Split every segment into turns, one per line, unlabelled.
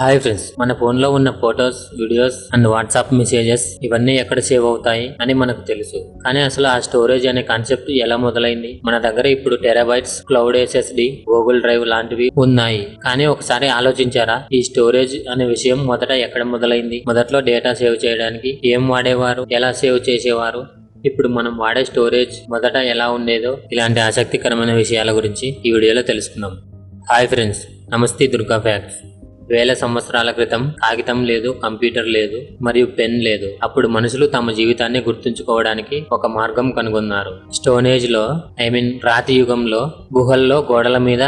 Hi friends మన ఫోన్లో ఉన్న photos videos and WhatsApp messages ఇవన్నీ ఎక్కడ సేవ్ అవుతాయి అని మనకు తెలుసు. కానీ అసలు ఆ స్టోరేజ్ అనే కాన్సెప్ట్ ఎలా మొదలైంది? మన దగ్గర ఇప్పుడు terabytes cloud SSD Google drive లాంటివి ఉన్నాయి. కానీ ఒకసారి ఆలోచించారా? ఈ స్టోరేజ్ అనే విషయం మొదట ఎక్కడ మొదలైంది? మొదట్లో డేటా సేవ్ చేయడానికి ఏం వాడేవారు? ఎలా సేవ్ చేసేవారు? ఇప్పుడు మనం వాడే స్టోరేజ్ మొదట ఎలా ఉండేదో ఇలాంటి ఆసక్తికరమైన విషయాల గురించి ఈ వీడియోలో తెలుసుకుందాం. హాయ్ ఫ్రెండ్స్ నమస్తే దుర్గా ఫ్యాక్ట్స్ వేల సంవత్సరాల క్రితం కాగితం లేదు కంప్యూటర్ లేదు మరియు పెన్ లేదు. అప్పుడు మనుషులు తమ జీవితాన్ని గుర్తుంచుకోవడానికి ఒక మార్గం కనుగొన్నారు. స్టోనేజ్లో ఐ మీన్ రాతి యుగంలో గుహల్లో గోడల మీద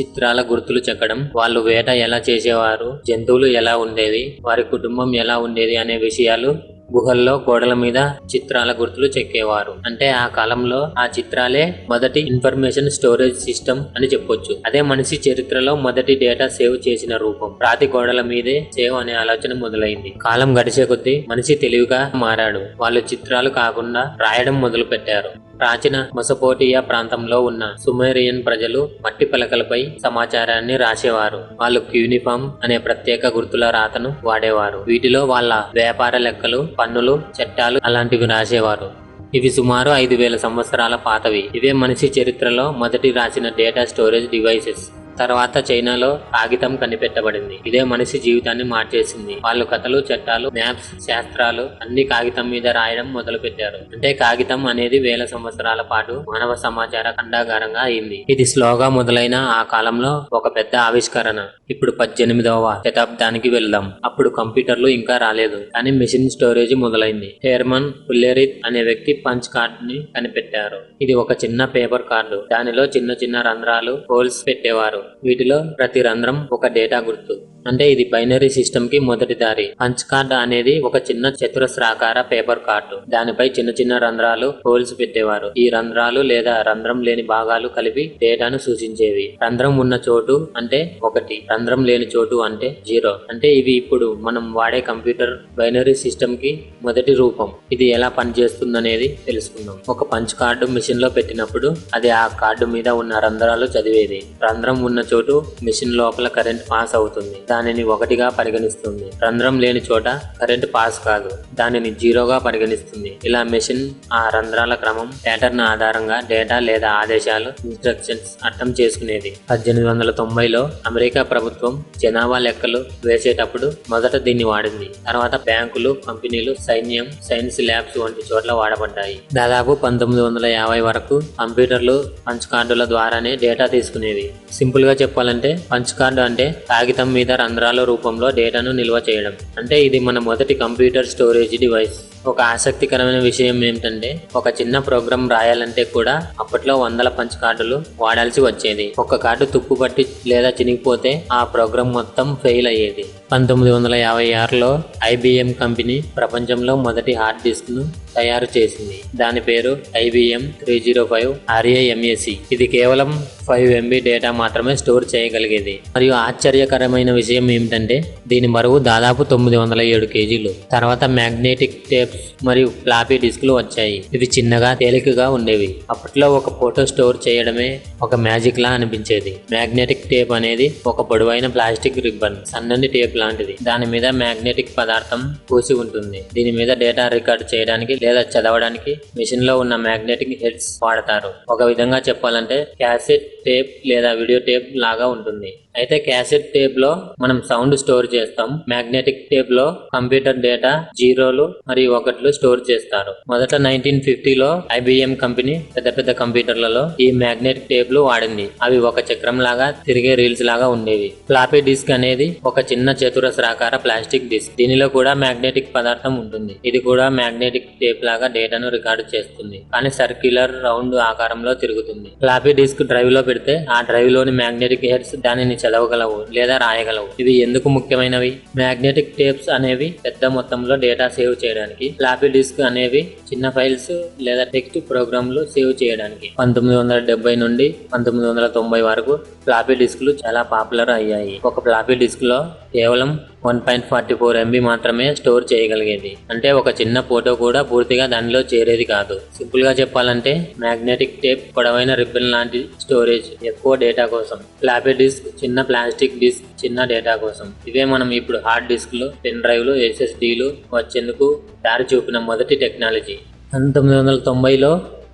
చిత్రాల గుర్తులు చెక్కడం వాళ్ళు వేట ఎలా చేసేవారు జంతువులు ఎలా ఉండేవి వారి కుటుంబం ఎలా ఉండేది అనే విషయాలు గుహల్లో గోడల మీద చిత్రాల గుర్తులు చెక్కేవారు. అంటే ఆ కాలంలో ఆ చిత్రాలే మొదటి ఇన్ఫర్మేషన్ స్టోరేజ్ సిస్టమ్ అని చెప్పొచ్చు. అదే మనిషి చరిత్రలో మొదటి డేటా సేవ్ చేసిన రూపం. రాతి గోడల మీదే సేవ్ అనే ఆలోచన మొదలైంది. కాలం గడిచే కొద్దీ మనిషి తెలివిగా మారాడు. వాళ్ళు చిత్రాలు కాకుండా రాయడం మొదలు పెట్టారు ప్రాచీన మొసపోటియా ప్రాంతంలో ఉన్న సుమేరియన్ ప్రజలు మట్టి పలకలపై సమాచారాన్ని రాసేవారు. వాళ్ళు క్యూనిఫామ్ అనే ప్రత్యేక గుర్తుల రాతను వాడేవారు. వీటిలో వాళ్ళ వ్యాపార లెక్కలు పన్నులు చట్టాలు అలాంటివి రాసేవారు. ఇవి సుమారు ఐదు వేల సంవత్సరాల పాతవి. ఇవే మనిషి చరిత్రలో మొదటి రాసిన డేటా స్టోరేజ్ డివైసెస్. తర్వాత చైనాలో కాగితం కనిపెట్టబడింది. ఇదే మనిషి జీవితాన్ని మార్చేసింది. వాళ్ళు కథలు చట్టాలు మ్యాప్స్ శాస్త్రాలు అన్ని కాగితం మీద రాయడం మొదలు పెట్టారు అంటే కాగితం అనేది వేల సంవత్సరాల పాటు మానవ సమాచార ఖండాగారంగా అయింది. ఇది స్లోగా మొదలైన ఆ కాలంలో ఒక పెద్ద ఆవిష్కరణ. ఇప్పుడు పద్దెనిమిదవ శతాబ్దానికి వెళ్దాం. అప్పుడు కంప్యూటర్లు ఇంకా రాలేదు. కానీ మిషన్ స్టోరేజ్ మొదలైంది. హెర్మన్ పుల్లెరిత్ అనే వ్యక్తి పంచ్ కార్డ్ని కనిపెట్టారు. ఇది ఒక చిన్న పేపర్ కార్డు. దానిలో చిన్న చిన్న రంధ్రాలు హోల్స్ పెట్టేవారు. వీటిలో ప్రతి రంధ్రం ఒక డేటా గుర్తు. అంటే ఇది బైనరీ సిస్టమ్కి మొదటి దారి. పంచ్ కార్డ్ అనేది ఒక చిన్న చతురస్రాకార పేపర్ కార్డు. దానిపై చిన్న చిన్న రంధ్రాలు హోల్స్ పెట్టేవారు. ఈ రంధ్రాలు లేదా రంధ్రం లేని భాగాలు కలిపి డేటాను సూచించేవి. రంధ్రం ఉన్న చోటు అంటే ఒకటి. రంధ్రం లేని చోటు అంటే జీరో. అంటే ఇవి ఇప్పుడు మనం వాడే కంప్యూటర్ బైనరీ సిస్టమ్కి మొదటి రూపం. ఇది ఎలా పనిచేస్తుందనేది తెలుసుకుందాం. ఒక పంచ్ కార్డు మిషన్లో పెట్టినప్పుడు అది ఆ కార్డు మీద ఉన్న రంధ్రాలు చదివేది. రంధ్రం ఉన్న చోటు మిషన్ లోపల కరెంట్ పాస్ అవుతుంది. దానిని ఒకటిగా పరిగణిస్తుంది. రంధ్రం లేని చోట కరెంట్ పాస్ కాదు. దానిని జీరోగా పరిగణిస్తుంది. ఇలా మెషిన్ ఆ రంధ్రాల క్రమం ప్యాటర్న్ ఆధారంగా డేటా లేదా ఆదేశాలు ఇన్స్ట్రక్షన్స్ అర్థం చేసుకునేది. పద్దెనిమిది వందల తొంభైలో అమెరికా ప్రభుత్వం జనాభా లెక్కలు వేసేటప్పుడు మొదట దీన్ని వాడింది. తర్వాత బ్యాంకులు కంపెనీలు సైన్యం సైన్స్ ల్యాబ్స్ వంటి చోట్ల వాడబడ్డాయి. దాదాపు పంతొమ్మిది వందల యాభై వరకు కంప్యూటర్లు పంచ్ కార్డుల ద్వారానే డేటా తీసుకునేవి. సింపుల్గా చెప్పాలంటే పంచ్ కార్డు అంటే కాగితం మీద రంధ్రాల రూపంలో డేటాను నిల్వ చేయడం. అంటే ఇది మన మొదటి కంప్యూటర్ స్టోరేజ్ డివైస్. ఒక ఆసక్తికరమైన విషయం ఏమిటంటే ఒక చిన్న ప్రోగ్రామ్ రాయాలంటే కూడా అప్పట్లో వందల పంచ్ కార్డులు వాడాల్సి వచ్చేది. ఒక కార్డు తుప్పుపట్టి లేదా చినిగిపోతే ఆ ప్రోగ్రామ్ మొత్తం ఫెయిల్ అయ్యేది. పంతొమ్మిది వందల యాభై ఆరులో ఐబిఎం కంపెనీ ప్రపంచంలో మొదటి హార్డ్ డిస్క్ను తయారు చేసింది. దాని పేరు IBM three zero five RAMAC. ఇది కేవలం ఫైవ్ ఎంబీ డేటా మాత్రమే స్టోర్ చేయగలిగేది. మరియు ఆశ్చర్యకరమైన విషయం ఏమిటంటే దీని బరువు దాదాపు తొమ్మిది వందల ఏడు కేజీలు. తర్వాత మ్యాగ్నెటిక్ టేప్ టేప్స్ మరియు ఫ్లాపీ డిస్క్లు వచ్చాయి. ఇవి చిన్నగా తేలికగా ఉండేవి. అప్పట్లో ఒక ఫోటో స్టోర్ చేయడమే ఒక మ్యాజిక్ లా అనిపించేది. మ్యాగ్నెటిక్ టేప్ అనేది ఒక పొడవైన ప్లాస్టిక్ రిబ్బన్ సన్నని టేప్ లాంటిది. దాని మీద మ్యాగ్నెటిక్ పదార్థం పూసి ఉంటుంది. దీని మీద డేటా రికార్డ్ చేయడానికి లేదా చదవడానికి మిషన్లో ఉన్న మ్యాగ్నెటిక్ హెడ్స్ వాడతారు. ఒక విధంగా చెప్పాలంటే క్యాసెట్ టేప్ లేదా వీడియో టేప్ లాగా ఉంటుంది. అయితే క్యాసెట్ టేప్లో మనం సౌండ్ స్టోర్ చేస్తాం. మ్యాగ్నెటిక్ టేప్లో కంప్యూటర్ డేటా జీరోలు మరియు ఒకట్లు స్టోర్ చేస్తారు. మొదట నైన్టీన్ ఫిఫ్టీలో ఐబిఎం కంపెనీ పెద్ద పెద్ద కంప్యూటర్లలో ఈ మ్యాగ్నెటిక్ టేప్లు వాడింది. అవి ఒక చక్రం లాగా తిరిగే రీల్స్ లాగా ఉండేవి. ఫ్లాపీ డిస్క్ అనేది ఒక చిన్న చతురస్రాకార ప్లాస్టిక్ డిస్క్. దీనిలో కూడా మ్యాగ్నెటిక్ పదార్థం ఉంటుంది. ఇది కూడా మ్యాగ్నెటిక్ టేప్ లాగా డేటాను రికార్డు చేస్తుంది. కానీ సర్క్యులర్ రౌండ్ ఆకారంలో తిరుగుతుంది. ఫ్లాపీ డిస్క్ డ్రైవ్లో పెడితే ఆ డ్రైవ్లోని మ్యాగ్నెటిక్ హెడ్స్ దానిని చదవగలవు లేదా రాయగలవు. ఇవి ఎందుకు ముఖ్యమైనవి? మ్యాగ్నెటిక్ టేప్స్ అనేవి పెద్ద మొత్తంలో డేటా సేవ్ చేయడానికి ఫ్లాపీ డిస్క్ అనేవి చిన్న ఫైల్స్ లేదా టెక్స్ట్ ప్రోగ్రాంలు సేవ్ చేయడానికి. పంతొమ్మిది వందల డెబ్బై నుండి పంతొమ్మిది వందల తొంభై వరకు ఫ్లాపీ డిస్క్లు చాలా పాపులర్ అయ్యాయి. ఒక ఫ్లాపీ డిస్క్లో కేవలం one point forty four MB మాత్రమే స్టోర్ చేయగలిగేది. అంటే ఒక చిన్న ఫోటో కూడా పూర్తిగా దానిలో చేరేది కాదు. సింపుల్గా చెప్పాలంటే మ్యాగ్నెటిక్ టేప్ పొడవైన రిబ్బన్ లాంటి స్టోరేజ్ ఎక్కువ డేటా కోసం. ఫ్లాపీ డిస్క్ చిన్న ప్లాస్టిక్ డిస్క్ చిన్న డేటా కోసం. ఇవే మనం ఇప్పుడు హార్డ్ డిస్క్లు పెన్ డ్రైవ్లు ఎస్ఎస్డీలు వచ్చేందుకు దారి చూపిన మొదటి టెక్నాలజీ పంతొమ్మిది వందల తొంభైలో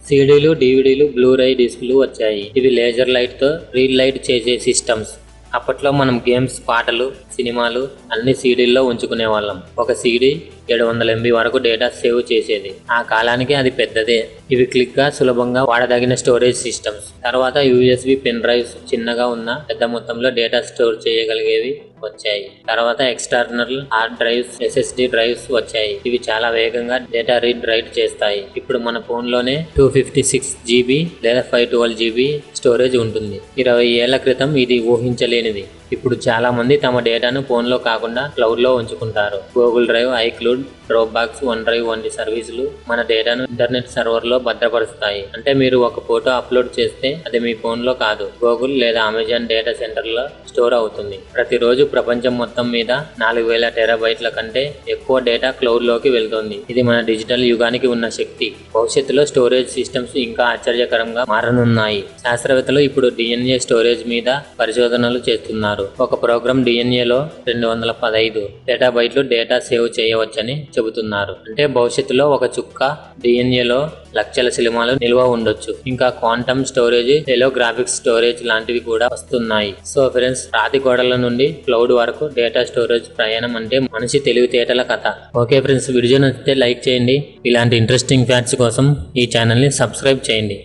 సీడీలు డివిడీలు బ్లూరై డిస్క్లు వచ్చాయి. ఇవి లేజర్ లైట్తో రీల్ లైట్ చేసే సిస్టమ్స్ అప్పట్లో మనం గేమ్స్ పాటలు సినిమాలు అన్ని సీడీల్లో ఉంచుకునే వాళ్ళం ఒక సీడీ ఏడు వందల ఎంబీ వరకు డేటా సేవ్ చేసేది. ఆ కాలానికి అది పెద్దదే. ఇవి క్లిక్గా సులభంగా వాడదగిన స్టోరేజ్ సిస్టమ్స్. తర్వాత యూఎస్బి పెన్ డ్రైవ్స్ చిన్నగా ఉన్న పెద్ద మొత్తంలో డేటా స్టోర్ చేయగలిగేవి వచ్చాయి. తర్వాత external hard drives SSD drives వచ్చాయి. ఇవి చాలా వేగంగా డేటా రీడ్ రైట్ చేస్తాయి. ఇప్పుడు మన ఫోన్లోనే టూ ఫిఫ్టీ సిక్స్ జీబీ లేదా ఫైవ్ ట్వెల్వ్ జీబీ స్టోరేజ్ ఉంటుంది. ఇరవై ఏళ్ళ క్రితం ఇది ఊహించలేనిది. ఇప్పుడు చాలామంది తమ డేటాను ఫోన్లో కాకుండా క్లౌడ్లో ఉంచుకుంటారు. Google drive iCloud drop one drive వంటి సర్వీసులు మన డేటాను ఇంటర్నెట్ సర్వర్లో భద్రపరుస్తాయి. అంటే మీరు ఒక ఫోటో అప్లోడ్ చేస్తే అది మీ ఫోన్లో కాదు గూగుల్ లేదా అమెజాన్ డేటా సెంటర్లో స్టోర్ అవుతుంది. ప్రతిరోజు ప్రపంచం మొత్తం మీద నాలుగు వేల టెరాబైట్ల కంటే ఎక్కువ డేటా క్లౌడ్లోకి వెళ్తుంది. ఇది మన డిజిటల్ యుగానికి ఉన్న శక్తి. భవిష్యత్తులో స్టోరేజ్ సిస్టమ్స్ ఇంకా ఆశ్చర్యకరంగా మారనున్నాయి. శాస్త్రవేత్తలు ఇప్పుడు డిఎన్ఏ స్టోరేజ్ మీద పరిశోధనలు చేస్తున్నారు. ఒక ప్రోగ్రామ్ డిఎన్ఏలో రెండు వందల పదహైదు టెరాబైట్లు డేటా సేవ్ చేయవచ్చని చెబుతున్నారు. అంటే భవిష్యత్తులో ఒక చుక్క డిఎన్ఏలో లక్షల సినిమాలు నిల్వ ఉండొచ్చు. ఇంకా క్వాంటమ్ స్టోరేజ్ టెలోగ్రాఫిక్ స్టోరేజ్ లాంటివి కూడా వస్తున్నాయి. సో ఫ్రెండ్స్ రాతి గోడల నుండి క్లౌడ్ వరకు డేటా స్టోరేజ్ ప్రయాణం అంటే మనిషి తెలివితేటల కథ. ఓకే ఫ్రెండ్స్ వీడియో నచ్చితే లైక్ చేయండి. ఇలాంటి ఇంట్రెస్టింగ్ ఫ్యాక్ట్స్ కోసం ఈ ఛానల్ని సబ్స్క్రైబ్ చేయండి.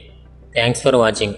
Thanks for watching.